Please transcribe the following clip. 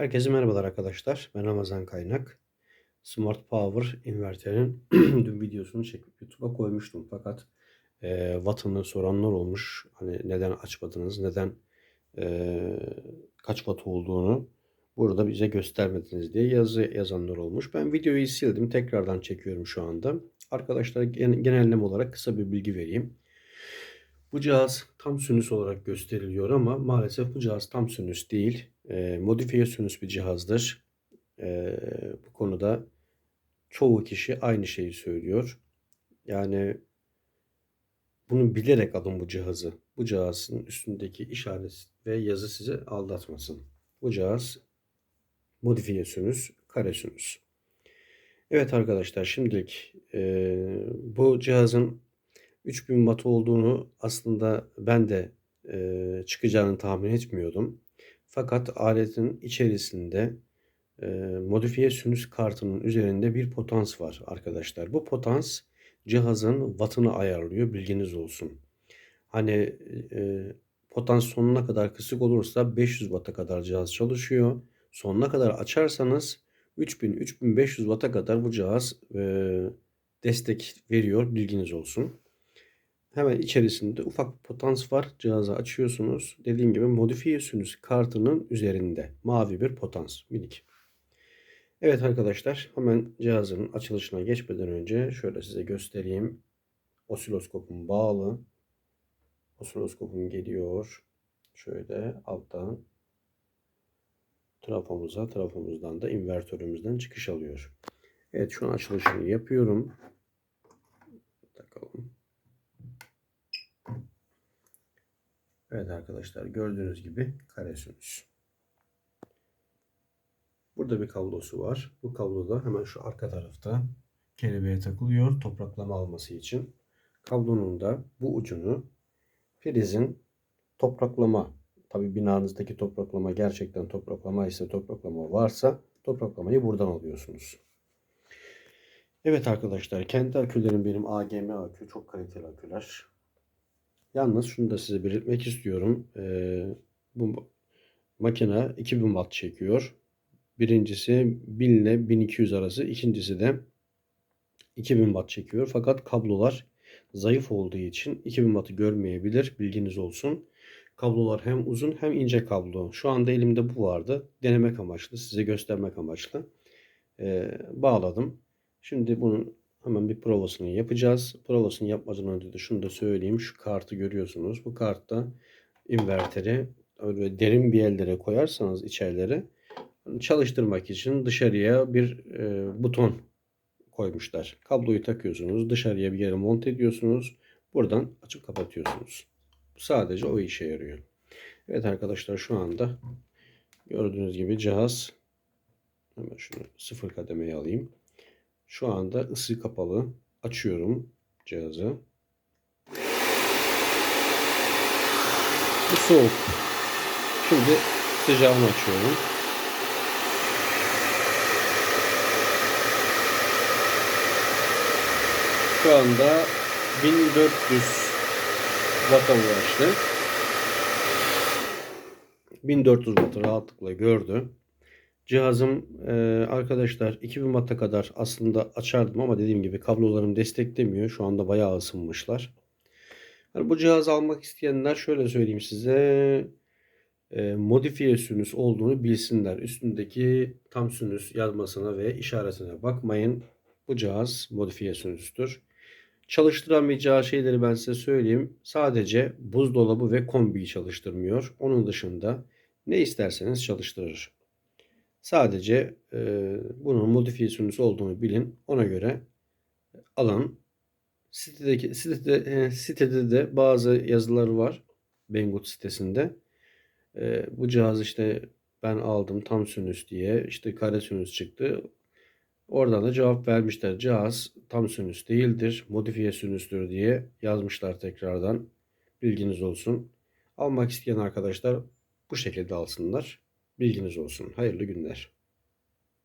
Herkese merhabalar arkadaşlar. Ben Ramazan Kaynak. Smart Power inverterin dün videosunu çekip YouTube'a koymuştum. Fakat e, wattını soranlar olmuş. Hani neden açmadınız, neden e, kaç watt olduğunu burada bize göstermediniz diye yazı yazanlar olmuş. Ben videoyu sildim. Tekrardan çekiyorum şu anda. Arkadaşlar gen- genelleme olarak kısa bir bilgi vereyim. Bu cihaz tam sünüs olarak gösteriliyor ama maalesef bu cihaz tam sünüs değil. E, modifiye sünüs bir cihazdır. E, bu konuda çoğu kişi aynı şeyi söylüyor. Yani bunu bilerek alın bu cihazı. Bu cihazın üstündeki işaret ve yazı sizi aldatmasın. Bu cihaz modifiye sünüs, kare sünüs. Evet arkadaşlar şimdilik e, bu cihazın 3000 watt olduğunu aslında ben de e, çıkacağını tahmin etmiyordum. Fakat aletin içerisinde e, modifiye sünüs kartının üzerinde bir potans var arkadaşlar. Bu potans cihazın wattını ayarlıyor bilginiz olsun. Hani e, potans sonuna kadar kısık olursa 500 watt'a kadar cihaz çalışıyor. Sonuna kadar açarsanız 3000-3500 watt'a kadar bu cihaz e, destek veriyor bilginiz olsun. Hemen içerisinde ufak bir potans var. Cihazı açıyorsunuz. Dediğim gibi modifiye kartının üzerinde mavi bir potans minik. Evet arkadaşlar hemen cihazın açılışına geçmeden önce şöyle size göstereyim. Osiloskopum bağlı. Osiloskopum geliyor. Şöyle alttan trafomuza, trafomuzdan da invertörümüzden çıkış alıyor. Evet şu an açılışını yapıyorum. Takalım. Evet arkadaşlar gördüğünüz gibi kare sünüs. Burada bir kablosu var. Bu kablo da hemen şu arka tarafta kelebeğe takılıyor topraklama alması için. Kablonun da bu ucunu prizin topraklama tabi binanızdaki topraklama gerçekten topraklama ise topraklama varsa topraklamayı buradan alıyorsunuz. Evet arkadaşlar kendi akülerim benim AGM akü çok kaliteli aküler. Yalnız şunu da size belirtmek istiyorum. Ee, bu makine 2000 watt çekiyor. Birincisi 1000 ile 1200 arası. ikincisi de 2000 watt çekiyor. Fakat kablolar zayıf olduğu için 2000 wattı görmeyebilir. Bilginiz olsun. Kablolar hem uzun hem ince kablo. Şu anda elimde bu vardı. Denemek amaçlı, size göstermek amaçlı. Ee, bağladım. Şimdi bunun hemen bir provasını yapacağız. Provasını yapmadan önce de şunu da söyleyeyim. Şu kartı görüyorsunuz. Bu kartta inverteri öyle derin bir yerlere koyarsanız içerilere çalıştırmak için dışarıya bir e, buton koymuşlar. Kabloyu takıyorsunuz. Dışarıya bir yere monte ediyorsunuz. Buradan açıp kapatıyorsunuz. Sadece o işe yarıyor. Evet arkadaşlar şu anda gördüğünüz gibi cihaz hemen şunu sıfır kademeye alayım. Şu anda ısı kapalı. Açıyorum cihazı. Bu soğuk. Şimdi sıcağını açıyorum. Şu anda 1400 Watt'a ulaştı. 1400 Watt'ı rahatlıkla gördü. Cihazım e, arkadaşlar 2000 Watt'a kadar aslında açardım ama dediğim gibi kablolarım desteklemiyor. Şu anda bayağı ısınmışlar. Yani bu cihazı almak isteyenler şöyle söyleyeyim size e, modifiye sünüs olduğunu bilsinler. Üstündeki tam sünüs yazmasına ve işaretine bakmayın. Bu cihaz modifiye sünüstür. Çalıştıramayacağı şeyleri ben size söyleyeyim. Sadece buzdolabı ve kombiyi çalıştırmıyor. Onun dışında ne isterseniz çalıştırır. Sadece e, bunun modifiye sunucusu olduğunu bilin. Ona göre alın. Sitedeki sitede, e, sitede de bazı yazılar var. Banggood sitesinde. E, bu cihaz işte ben aldım tam sünüs diye işte kare sünüs çıktı. Oradan da cevap vermişler. Cihaz tam sünüs değildir. Modifiye sünüstür diye yazmışlar tekrardan. Bilginiz olsun. Almak isteyen arkadaşlar bu şekilde alsınlar. Bilginiz olsun. Hayırlı günler.